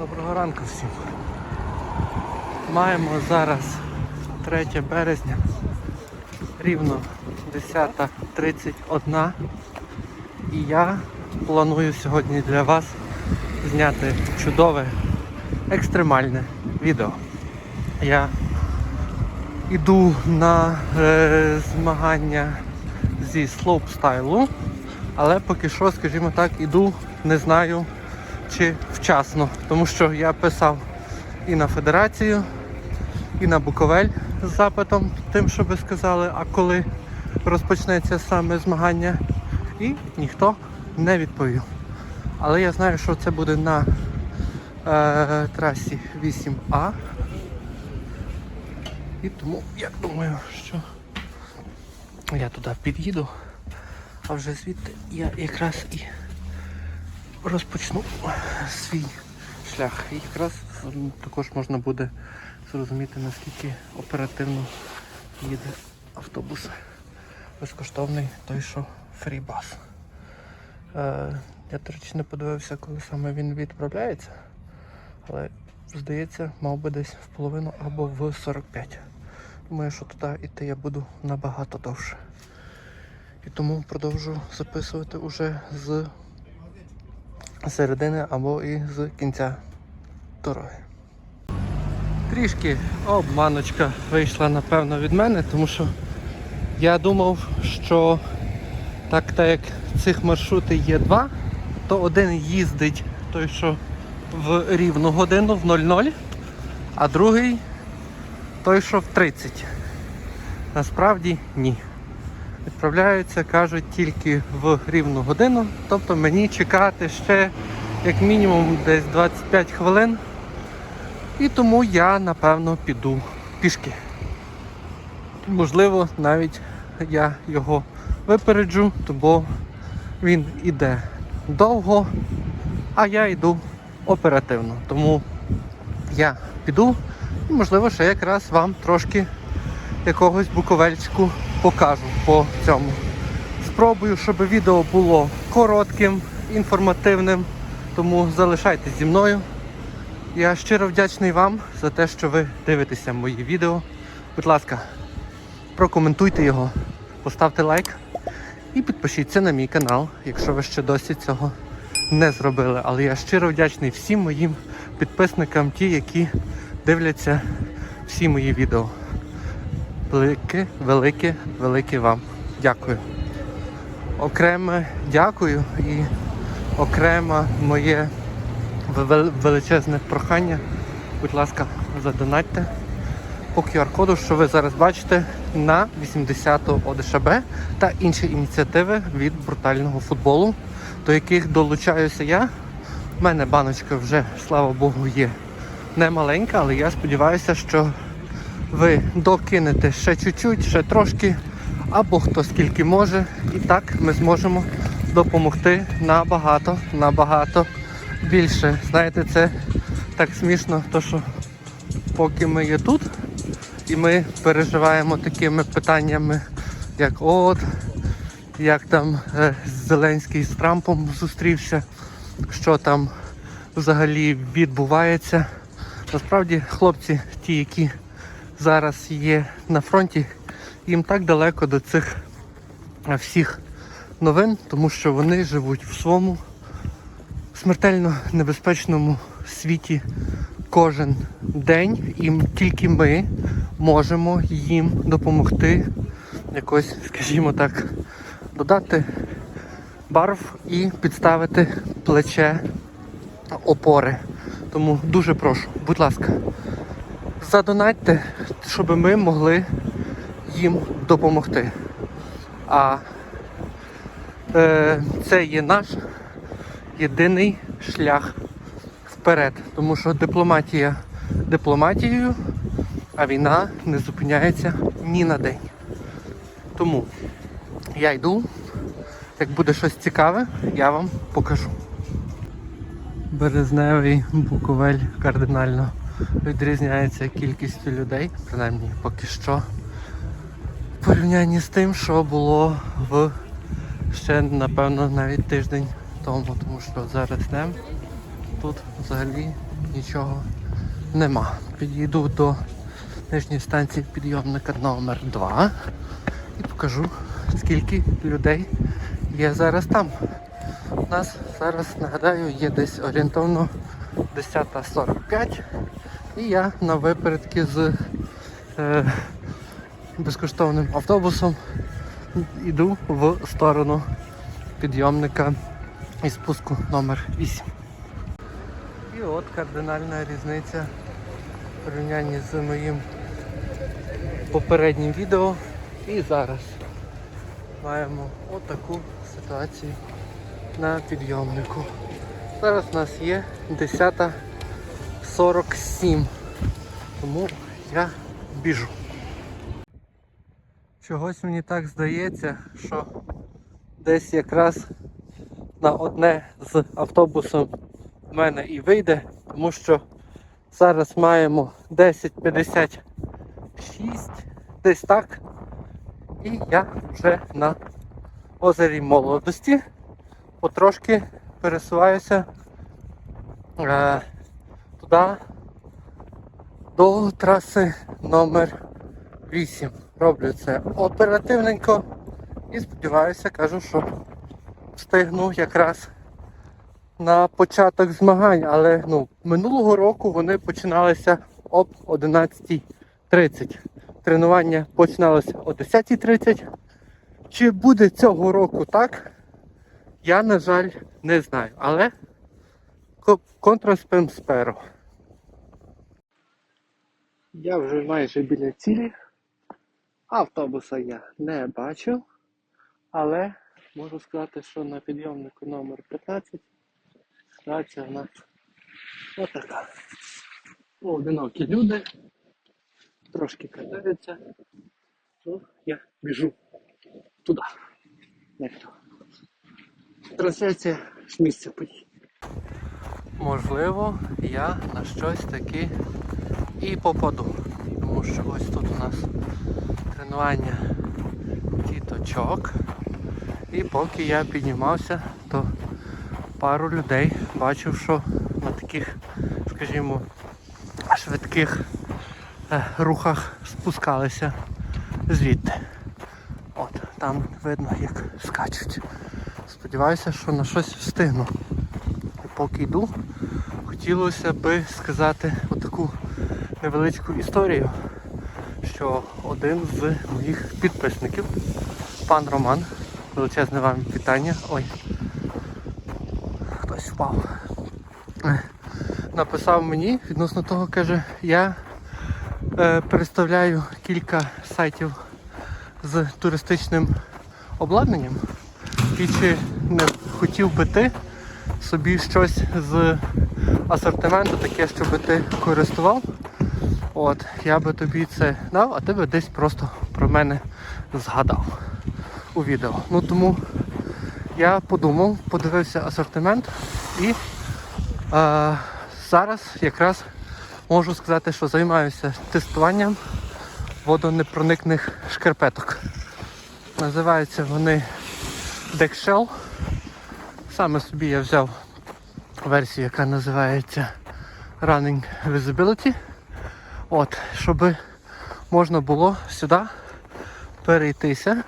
Доброго ранку всім. Маємо зараз 3 березня, рівно 10.31 і я планую сьогодні для вас зняти чудове екстремальне відео. Я йду на е, змагання зі слоупстайлу, але поки що, скажімо так, іду, не знаю чи вчасно, тому що я писав і на федерацію, і на Буковель з запитом, тим, що ви сказали, а коли розпочнеться саме змагання, і ніхто не відповів. Але я знаю, що це буде на е, трасі 8А. І тому я думаю, що я туди під'їду, а вже звідти я якраз і розпочну свій шлях. І якраз також можна буде зрозуміти, наскільки оперативно їде автобус. Безкоштовний той, що фрібас. Е, я, до речі, не подивився, коли саме він відправляється, але здається, мав би десь в половину або в 45. Думаю, що туди йти я буду набагато довше. І тому продовжу записувати уже з середини або і з кінця дороги. Трішки обманочка вийшла напевно від мене, тому що я думав, що так так як цих маршрутів є два, то один їздить той, що в рівну годину в 00, а другий той, що в 30. Насправді ні. Відправляються, кажуть, тільки в рівну годину. Тобто мені чекати ще як мінімум десь 25 хвилин. І тому я напевно піду пішки. Можливо, навіть я його випереджу, бо він іде довго, а я йду оперативно. Тому я піду і можливо ще якраз вам трошки якогось буковельчику покажу по цьому. Спробую, щоб відео було коротким, інформативним, тому залишайтесь зі мною. Я щиро вдячний вам за те, що ви дивитеся мої відео. Будь ласка, прокоментуйте його, поставте лайк і підпишіться на мій канал, якщо ви ще досі цього не зробили. Але я щиро вдячний всім моїм підписникам, ті, які дивляться всі мої відео. Велике, велике, велике вам дякую. Окреме дякую і окремо моє величезне прохання. Будь ласка, задонатьте по QR-коду, що ви зараз бачите, на 80-ту ОДШБ та інші ініціативи від брутального футболу, до яких долучаюся я. У мене баночка вже, слава Богу, є не маленька, але я сподіваюся, що ви докинете ще чуть-чуть, ще трошки, або хто скільки може. І так ми зможемо допомогти набагато, набагато більше. Знаєте, це так смішно, то що поки ми є тут, і ми переживаємо такими питаннями, як от, як там е, Зеленський з Трампом зустрівся, що там взагалі відбувається. Насправді, хлопці, ті, які зараз є на фронті, їм так далеко до цих е, всіх новин, тому що вони живуть в своєму смертельно небезпечному світі кожен день, і тільки ми можемо їм допомогти якось, скажімо так, додати барв і підставити плече опори. Тому дуже прошу, будь ласка, задонатьте, щоб ми могли їм допомогти. А е, це є наш єдиний шлях вперед. Тому що дипломатія дипломатією, а війна не зупиняється ні на день. Тому я йду. Як буде щось цікаве, я вам покажу. Березневий Буковель кардинально відрізняється кількістю людей, принаймні поки що. В порівнянні з тим, що було в ще, напевно, навіть тиждень тому, тому що зараз йдемо. Тут взагалі нічого нема. Підійду до нижньої станції підйомника номер 2 і покажу, скільки людей є зараз там. У нас зараз, нагадаю, є десь орієнтовно 10.45 і я на випередки з е, безкоштовним автобусом йду в сторону підйомника і спуску номер 8. І от кардинальна різниця в порівнянні з моїм попереднім відео і зараз. Маємо отаку ситуацію на підйомнику. Зараз у нас є 10.47, тому я біжу. Чогось мені так здається, що десь якраз на одне з автобусом в мене і вийде, тому що зараз маємо 10.56, десь так. І я вже на озері молодості потрошки пересуваюся е, туди до траси номер 8. Роблю це оперативненько і сподіваюся, кажу, що встигну якраз на початок змагань, але ну, минулого року вони починалися об 11.30. Тренування починалося о 10.30. Чи буде цього року так? Я, на жаль, не знаю. Але контраспем сперо. Я вже майже біля цілі. Автобуса я не бачу, але можу сказати, що на підйомнику номер 15 ситуація в нас отака. Одинокі люди, трошки катаються, то я біжу туди. Ніхто. Трансляція з місця подій. Можливо, я на щось таки і попаду. Тому що ось тут у нас тренування діточок. І поки я піднімався, то пару людей бачив, що на таких, скажімо, швидких е, рухах спускалися звідти. От, там видно, як скачуть. Сподіваюся, що на щось встигну. І поки йду, хотілося би сказати отаку невеличку історію, що один з моїх підписників, пан Роман, величезне вам вітання. Ой, хтось впав. Е, Написав мені відносно того, каже, я е, представляю кілька сайтів з туристичним обладнанням. І чи не хотів би ти собі щось з асортименту таке, щоб ти користував? От, я би тобі це дав, а ти би десь просто про мене згадав у відео. Ну тому я подумав, подивився асортимент і е, зараз якраз можу сказати, що займаюся тестуванням водонепроникних шкарпеток. Називаються вони Deckshell. Саме собі я взяв версію, яка називається Running Visibility. От, щоб можна було сюди перейтися.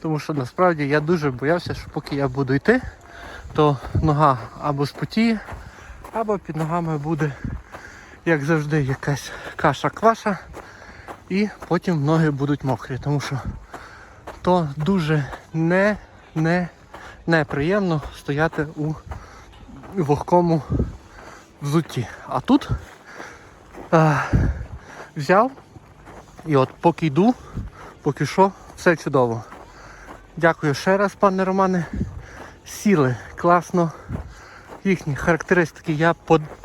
Тому що насправді я дуже боявся, що поки я буду йти, то нога або спотіє, або під ногами буде, як завжди, якась каша-кваша. І потім ноги будуть мокрі, тому що то дуже не, не, неприємно стояти у вогкому взутті. А тут а, взяв і от поки йду, поки що, все чудово. Дякую ще раз, пане Романе. Сіли класно. Їхні характеристики я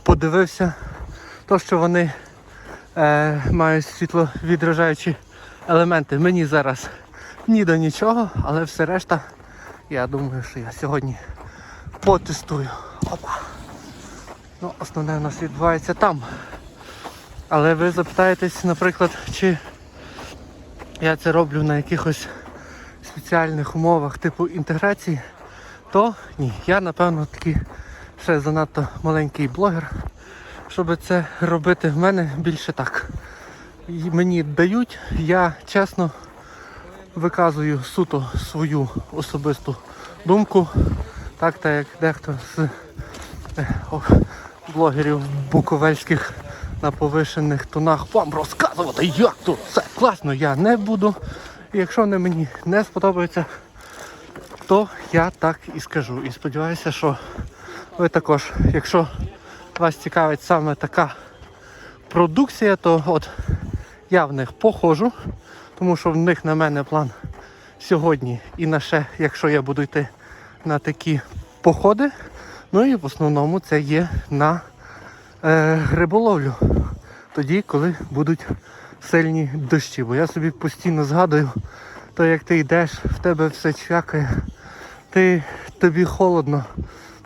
подивився. То, що вони е, мають світловідражаючі елементи, мені зараз ні до нічого, але все решта, я думаю, що я сьогодні потестую. Опа. Ну, Основне у нас відбувається там. Але ви запитаєтесь, наприклад, чи я це роблю на якихось спеціальних умовах типу інтеграції, то ні. Я напевно такий ще занадто маленький блогер, щоб це робити в мене більше так. Мені дають, я чесно виказую суто свою особисту думку. Так, так як дехто з е, блогерів буковельських на повишених тонах вам розказувати, як тут все класно, я не буду. І якщо вони мені не сподобаються, то я так і скажу. І сподіваюся, що ви також, якщо вас цікавить саме така продукція, то от я в них походжу, тому що в них на мене план сьогодні і на ще, якщо я буду йти на такі походи. Ну і в основному це є на е, риболовлю. Тоді, коли будуть сильні дощі. Бо я собі постійно згадую, то як ти йдеш, в тебе все чвякає, ти, тобі холодно,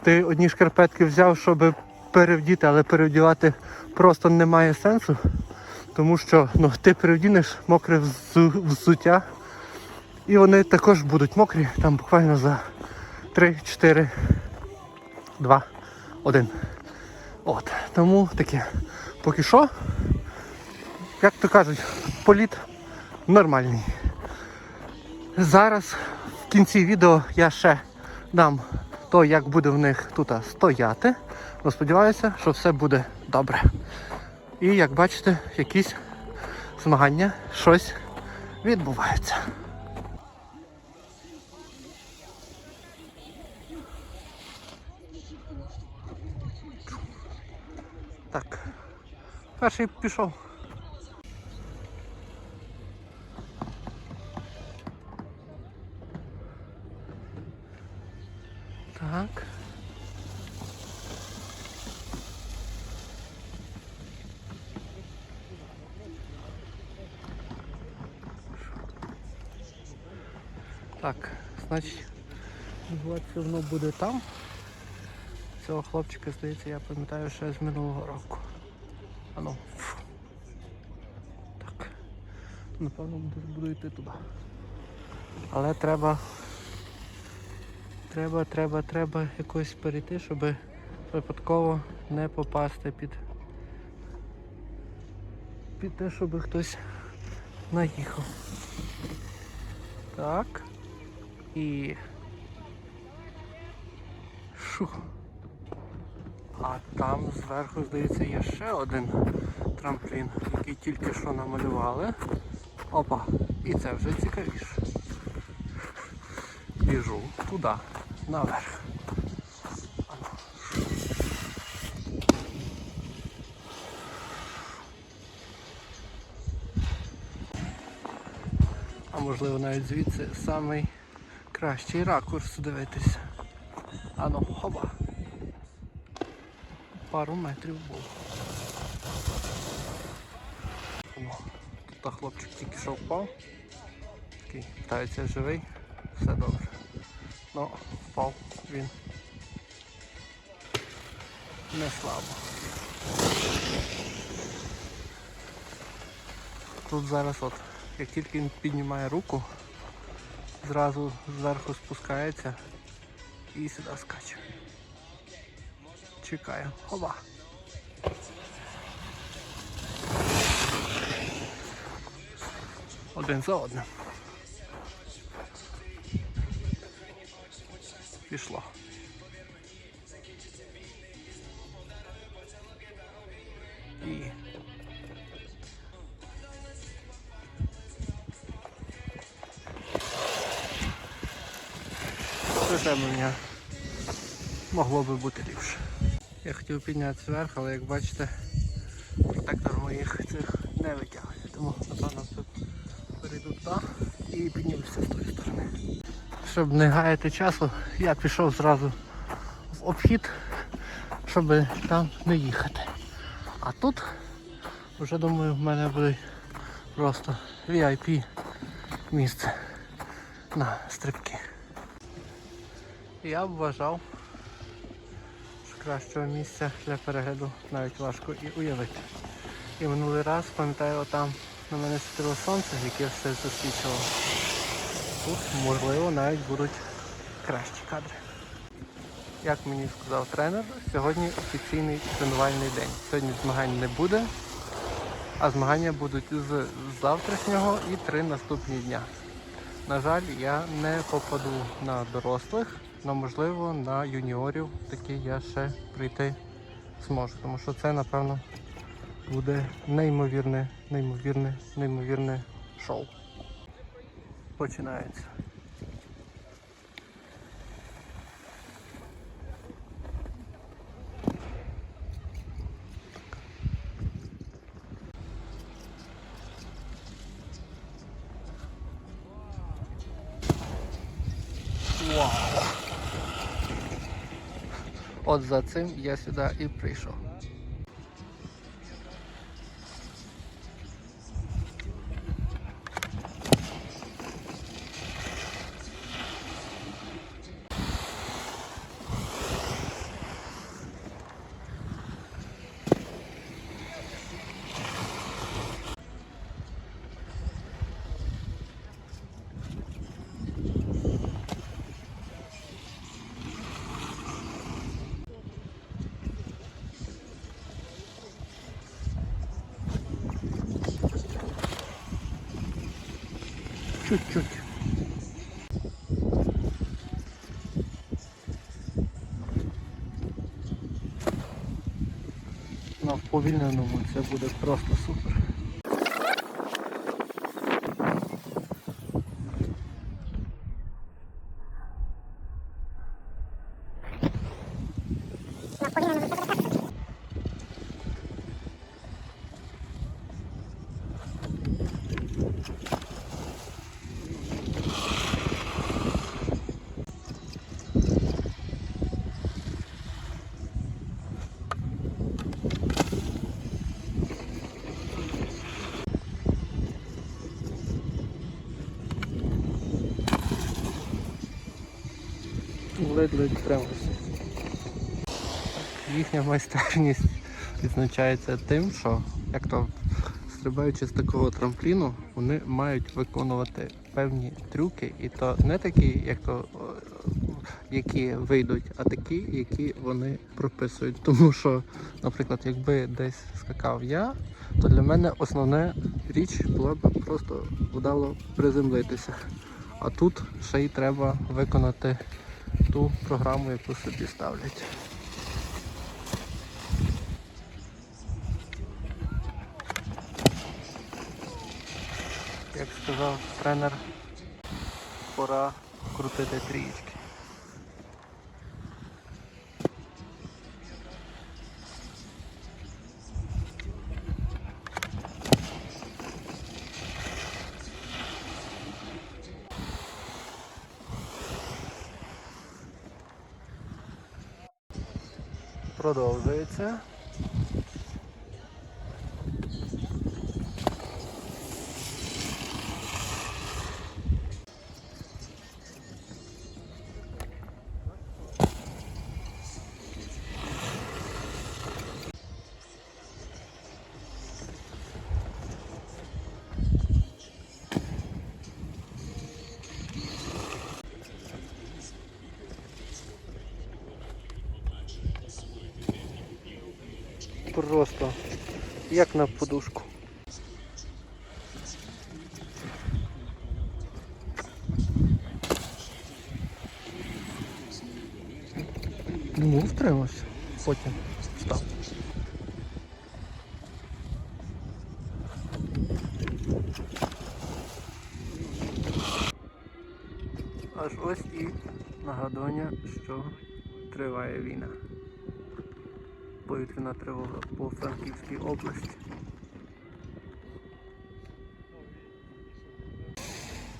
ти одні шкарпетки взяв, щоб перевдіти, але перевдівати просто немає сенсу. Тому що ну, ти перевдінеш мокре взуття, і вони також будуть мокрі там буквально за 3, 4, 2, 1. От. Тому таке. Поки що, як то кажуть, політ нормальний. Зараз в кінці відео я ще дам то, як буде в них тут стояти. Ну, сподіваюся, що все буде добре. І як бачите, якісь змагання, щось відбувається. Так, перший пішов. Так. Так, значить, воно буде там. Цього хлопчика, здається, я пам'ятаю ще з минулого року. Ану. Так. Напевно, буду йти туди. Але треба. Треба, треба, треба якось перейти, щоб випадково не попасти під. Під те, щоб хтось наїхав. Так. І. Шух. А там зверху, здається, є ще один трамплін, який тільки що намалювали. Опа, і це вже цікавіше. Біжу туди, наверх. А можливо навіть звідси самий кращий ракурс дивитися. Ану, хоба. Пару метрів був. О, тут хлопчик тільки що впав. Такий питається живий, все добре. Ну, впав він. Не слабо. Тут зараз от, як тільки він піднімає руку, зразу зверху спускається і сюди скаче. Чекаю. Хоба. Один за одним. Пішло. І Приземлення могло би бути ліпше. Я хотів піднятися вверх, але як бачите, протектор моїх цих не витягує. Тому напевно тут перейду туди і піднімуся з тої сторони. Щоб не гаяти часу, я пішов зразу в обхід, щоб там не їхати. А тут вже думаю в мене буде просто VIP місце на стрибки. Я б вважав, кращого місця для перегляду навіть важко і уявити. І минулий раз, пам'ятаю, там на мене світило сонце, яке все засвічувало. Тут, можливо, навіть будуть кращі кадри. як мені сказав тренер, сьогодні офіційний тренувальний день. Сьогодні змагань не буде, а змагання будуть з завтрашнього і три наступні дня. На жаль, я не попаду на дорослих, але можливо на юніорів таки я ще прийти зможу, тому що це, напевно, буде неймовірне, неймовірне, неймовірне шоу. Починається. За цим я сюди і прийшов. Чуть-чуть. На вповільненому це буде просто супер. Ледь-ледь тримався. Їхня майстерність відзначається тим, що як то стрибаючи з такого трампліну, вони мають виконувати певні трюки, і то не такі, як то які вийдуть, а такі, які вони прописують. Тому що, наприклад, якби десь скакав я, то для мене основна річ була б просто вдало приземлитися. А тут ще й треба виконати ту програму, яку собі ставлять. Як сказав тренер, пора крутити трієчки. Продовжується. Просто як на подушку. Ну, втримався. Потім встав. Аж ось і нагадування, що триває війна повітряна тривога по Франківській області.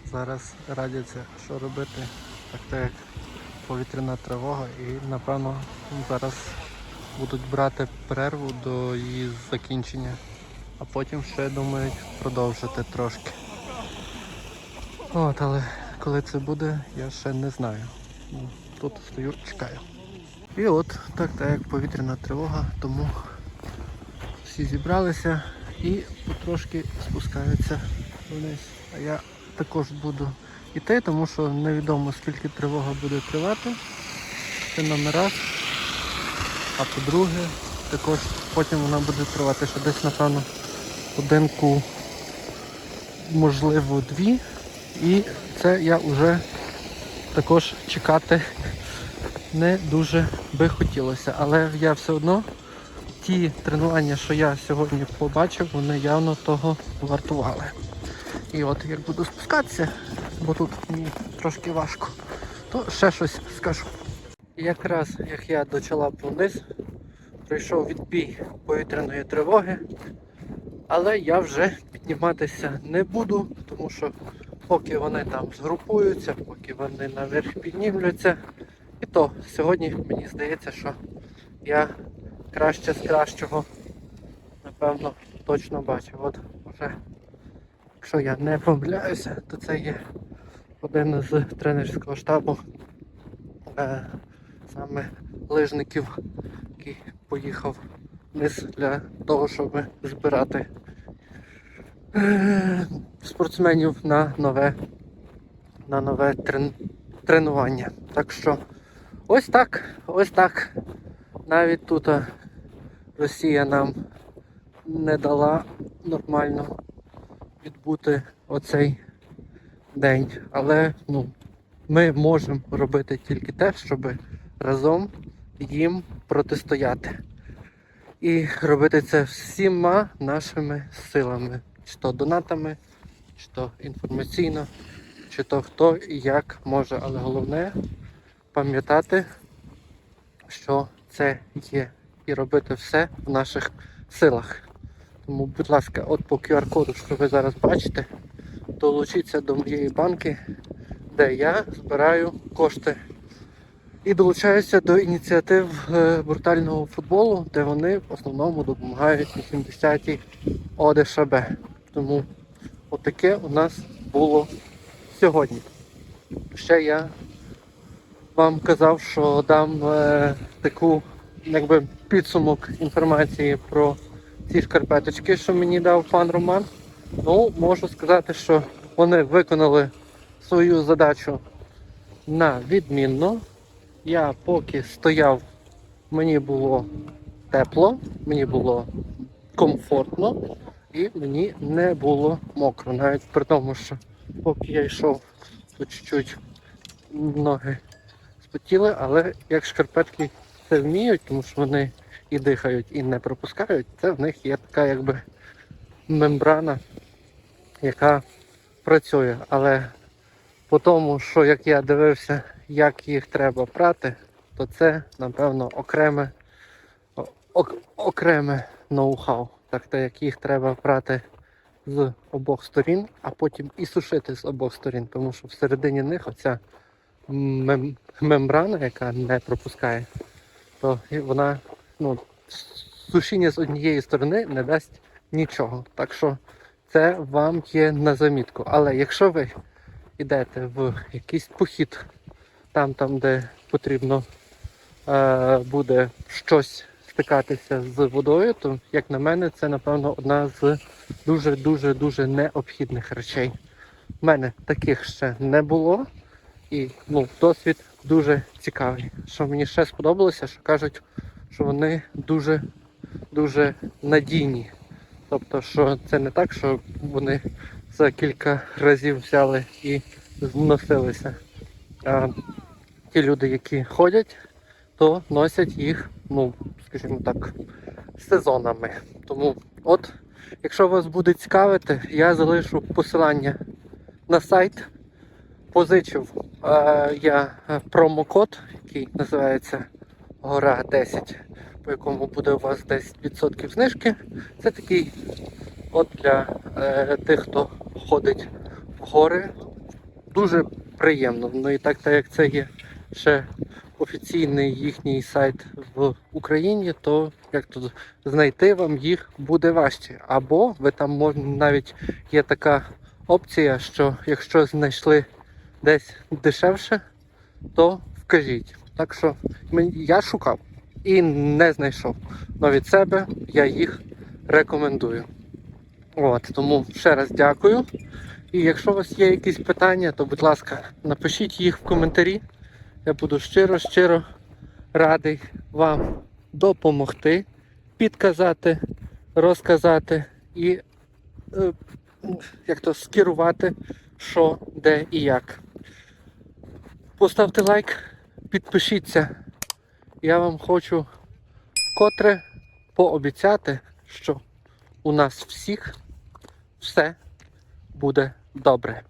Зараз радяться, що робити, так так як повітряна тривога і напевно зараз будуть брати перерву до її закінчення, а потім ще думають продовжити трошки. От, але коли це буде, я ще не знаю. Ну, Тут стою, чекаю. І от так так як повітряна тривога, тому всі зібралися і потрошки спускаються вниз. А я також буду йти, тому що невідомо скільки тривога буде тривати. номер раз. А по-друге, також потім вона буде тривати ще десь, напевно, годинку, можливо, дві. І це я вже також чекати не дуже би хотілося. Але я все одно ті тренування, що я сьогодні побачив, вони явно того вартували. І от як буду спускатися, бо тут мені трошки важко, то ще щось скажу. Якраз як я почала вниз, прийшов відбій повітряної тривоги, але я вже підніматися не буду, тому що поки вони там згрупуються, поки вони наверх піднімляться, і то сьогодні мені здається, що я краще з кращого, напевно, точно бачив. От вже, якщо я не помиляюся, то це є один з тренерського штабу е, саме лижників, який поїхав вниз для того, щоб збирати е, спортсменів на нове, на нове трен, тренування. Так що ось так, ось так. Навіть тут Росія нам не дала нормально відбути оцей день. Але ну, ми можемо робити тільки те, щоб разом їм протистояти. І робити це всіма нашими силами, чи то донатами, чи то інформаційно, чи то хто і як може. Але головне пам'ятати, що це є, і робити все в наших силах. Тому, будь ласка, от по QR-коду, що ви зараз бачите, долучіться до моєї банки, де я збираю кошти. І долучаюся до ініціатив е, брутального футболу, де вони в основному допомагають 80-й ОДШБ. Тому отаке у нас було сьогодні. Ще я вам казав, що дам е, таку якби, підсумок інформації про ці шкарпеточки, що мені дав пан Роман. Ну, можу сказати, що вони виконали свою задачу на відмінно. Я поки стояв, мені було тепло, мені було комфортно і мені не було мокро. Навіть при тому, що поки я йшов, то чуть-чуть ноги спотіли, але як шкарпетки це вміють, тому що вони і дихають, і не пропускають, це в них є така якби мембрана, яка працює. Але по тому, що як я дивився, як їх треба прати, то це, напевно, окреме, ок- окреме ноу-хау. Так то як їх треба прати з обох сторін, а потім і сушити з обох сторін, тому що всередині них оця мем- мембрана, яка не пропускає, то вона, ну, сушіння з однієї сторони не дасть нічого. Так що це вам є на замітку. Але якщо ви йдете в якийсь похід, там, там де потрібно е, буде щось стикатися з водою, то, як на мене, це, напевно, одна з дуже-дуже дуже необхідних речей. У мене таких ще не було. І ну, досвід дуже цікавий. Що мені ще сподобалося, що кажуть, що вони дуже дуже надійні. Тобто, що це не так, що вони за кілька разів взяли і зносилися. А ті люди, які ходять, то носять їх, ну, скажімо так, сезонами. Тому, от, якщо вас буде цікавити, я залишу посилання на сайт. Позичив е, я промокод, який називається Гора 10, по якому буде у вас 10% знижки. Це такий от для е, тих, хто ходить в гори. Дуже приємно. Ну і так, так як це є ще офіційний їхній сайт в Україні, то як тут знайти вам їх буде важче. Або ви там навіть є така опція, що якщо знайшли десь дешевше, то вкажіть. Так що я шукав і не знайшов. Но від себе я їх рекомендую. От, тому ще раз дякую. І якщо у вас є якісь питання, то будь ласка, напишіть їх в коментарі. Я буду щиро, щиро радий вам допомогти, підказати, розказати і е, як то скерувати, що, де і як. Поставте лайк, підпишіться. Я вам хочу котре пообіцяти, що у нас всіх все буде добре.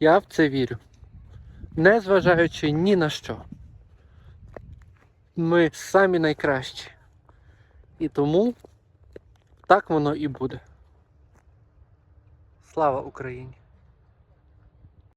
Я в це вірю. Незважаючи ні на що. Ми самі найкращі. І тому так воно і буде. Слава Україні!